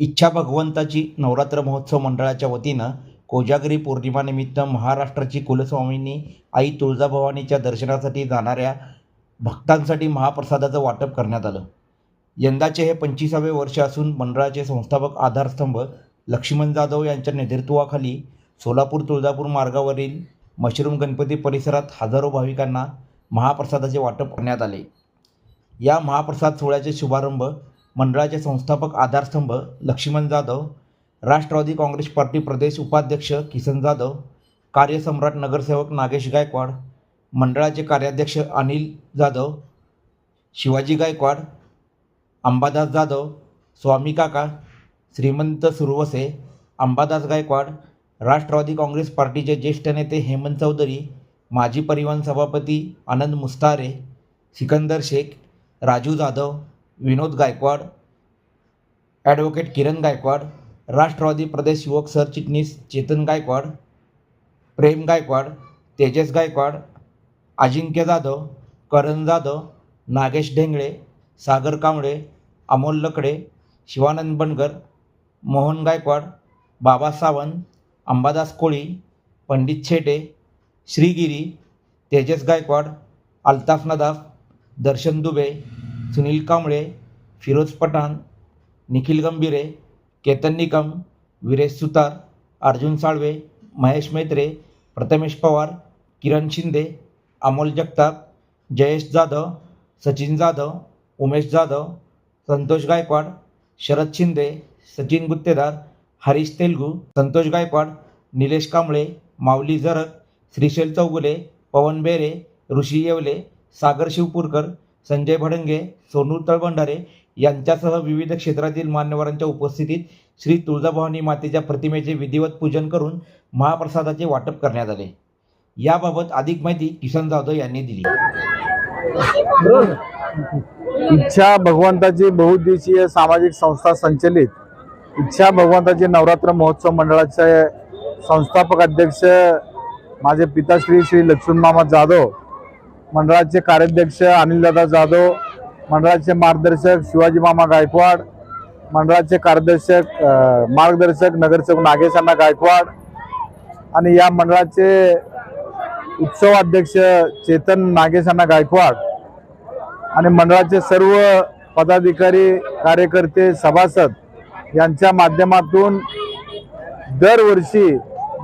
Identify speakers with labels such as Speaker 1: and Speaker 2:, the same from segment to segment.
Speaker 1: इच्छा भगवंताची नवरात्र महोत्सव मंडळाच्या वतीनं कोजागिरी पौर्णिमानिमित्त महाराष्ट्राची कुलस्वामिनी आई तुळजाभवानीच्या दर्शनासाठी जाणाऱ्या भक्तांसाठी महाप्रसादाचं वाटप करण्यात आलं. यंदाचे हे पंचवीसावे वर्ष असून मंडळाचे संस्थापक आधारस्तंभ लक्ष्मण जाधव यांच्या नेतृत्वाखाली सोलापूर तुळजापूर मार्गावरील मशरूम गणपती परिसरात हजारो भाविकांना महाप्रसादाचे वाटप करण्यात आले. या महाप्रसाद सोहळ्याचे शुभारंभ मंडळाचे संस्थापक आधारस्तंभ लक्ष्मण जाधव राष्ट्रवादी काँग्रेस पार्टी प्रदेश उपाध्यक्ष किसन जाधव कार्यसम्राट नगरसेवक नागेश गायकवाड मंडळाचे कार्याध्यक्ष अनिल जाधव शिवाजी गायकवाड अंबादास जाधव स्वामी काका श्रीमंत सुरवसे अंबादास गायकवाड राष्ट्रवादी काँग्रेस पार्टीचे ज्येष्ठ नेते हेमंत चौधरी माजी परिवहन सभापती आनंद मुस्तारे सिकंदर शेख राजू जाधव विनोद गायकवाड ॲडव्होकेट किरण गायकवाड राष्ट्रवादी प्रदेश युवक सरचिटणीस चेतन गायकवाड प्रेम गायकवाड तेजस गायकवाड अजिंक्य जाधव करण जाधव नागेश ढेंगळे सागर कांबळे अमोल लकडे शिवानंद बनगर मोहन गायकवाड बाबा सावंत अंबादास कोळी पंडित छेटे श्रीगिरी तेजस गायकवाड अल्ताफ नदाफ दर्शन दुबे सुनील कांबळे फिरोज पठाण निखिल गंभीरे केतन निकम विरेश सुतार अर्जुन साळवे महेश मैत्रे प्रथमेश पवार किरण शिंदे अमोल जगताप जयेश जाधव सचिन जाधव उमेश जाधव संतोष गायकवाड शरद शिंदे सचिन गुत्तेदार हरीश तेलगू संतोष गायकवाड निलेश कांबळे माऊली झरक श्रीशैल चौगुले पवन बेरे ऋषी येवले सागर शिवपूरकर संजय भडंगे सोनू तळभंडारे यांच्यासह विविध क्षेत्रातील मान्यवरांच्या उपस्थितीत श्री तुळजाभवानी मातेच्या प्रतिमेचे विधिवत पूजन करून महाप्रसादाचे वाटप करण्यात आले. याबाबत अधिक माहिती किशन जाधव यांनी दिली.
Speaker 2: इच्छा भगवंताची बहुउद्देशीय सामाजिक संस्था संचलित इच्छा भगवंताची नवरात्र महोत्सव मंडळाचे संस्थापक अध्यक्ष माझे पिताश्री श्री लक्ष्मण मामा जाधव मंडळाचे कार्याध्यक्ष अनिलदादा जाधव मंडळाचे मार्गदर्शक शिवाजी मामा गायकवाड मंडळाचे कार्यदर्शक मार्गदर्शक नगरसेवक नागेशांना गायकवाड आणि या मंडळाचे उत्सव अध्यक्ष चेतन नागेशांना गायकवाड आणि मंडळाचे सर्व पदाधिकारी कार्यकर्ते सभासद यांच्या माध्यमातून दरवर्षी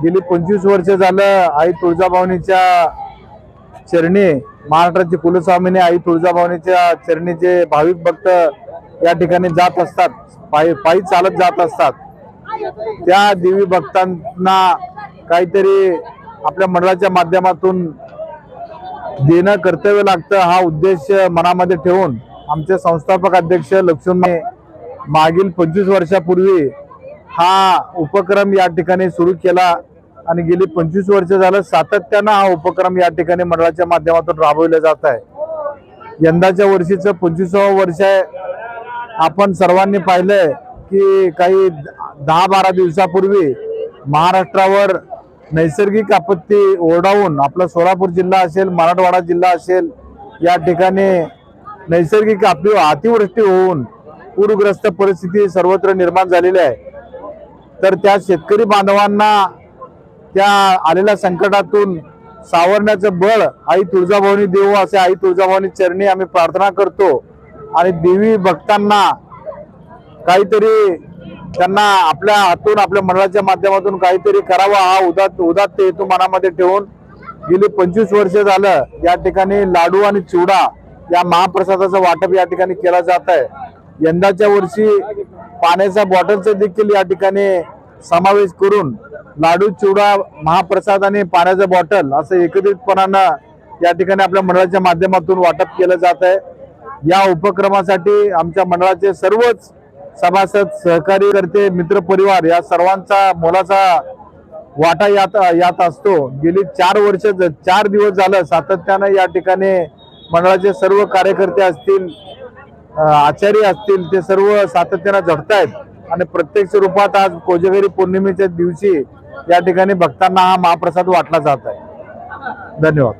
Speaker 2: गेली पंचवीस वर्ष झालं आई तुळजाभवानीच्या चरणी महाराष्ट्राची कुलस्वामिनी आई तुळजाभवानीच्या चरणी जे भाविक भक्त या ठिकाणी जात असतात पायी पायी चालत जात असतात त्या देवी भक्तांना काहीतरी आपल्या मंडळाच्या माध्यमातून देणं कर्तव्य लागतं हा उद्देश मनामध्ये ठेवून आमचे संस्थापक अध्यक्ष लक्ष्मण मागील पंचवीस वर्षापूर्वी हा उपक्रम या ठिकाणी सुरू केला. आणि गेली पंचवीस वर्ष झालं सातत्यानं हा उपक्रम या ठिकाणी मंडळाच्या माध्यमातून राबवला जात आहे. यंदाच्या वर्षीचं पंचवीसावं वर्ष आहे. आपण सर्वांनी पाहिलंय की काही दहा बारा दिवसापूर्वी महाराष्ट्रावर नैसर्गिक आपत्ती ओढावून आपला सोलापूर जिल्हा असेल मराठवाडा जिल्हा असेल या ठिकाणी नैसर्गिक आपली अतिवृष्टी होऊन पूरग्रस्त परिस्थिती सर्वत्र निर्माण झालेली आहे. तर त्या शेतकरी बांधवांना त्या आलेल्या संकटातून सावरण्याचं बळ आई तुळजाभवानी देऊ असे आई तुळजाभवानी चरणी आम्ही प्रार्थना करतो. आणि देवी भक्तांना काहीतरी त्यांना आपल्या हातून आपल्या मंडळाच्या माध्यमातून काहीतरी करावा हा उदात उदात्त हेतू मनामध्ये ठेवून गेली पंचवीस वर्ष झालं. या ठिकाणी लाडू आणि चिवडा या महाप्रसादाचं वाटप या ठिकाणी केला जात आहे यंदाच्या वर्षी पाण्याच्या बॉटलचं देखील या ठिकाणी समावेश करून लाडू चिवडा महाप्रसाद आणि पाण्याचं बॉटल असं एकत्रितपणानं या ठिकाणी आपल्या मंडळाच्या माध्यमातून वाटप केलं जात आहे. या उपक्रमासाठी आमच्या मंडळाचे सर्वच सभासद सहकारी करते मित्र परिवार या सर्वांचा मोलाचा वाटा यात यात असतो. गेली चार वर्ष चार दिवस झालं सातत्यानं या ठिकाणी मंडळाचे सर्व कार्यकर्ते असतील आचारी आचार्य असतील ते सर्व सातत्यानं झटतायत आणि प्रत्यक्ष रूपात आज कोजगिरी पौर्णिमेच्या दिवशी या ठिकाणी भक्तांना हा महाप्रसाद वाटला जात आहे. धन्यवाद.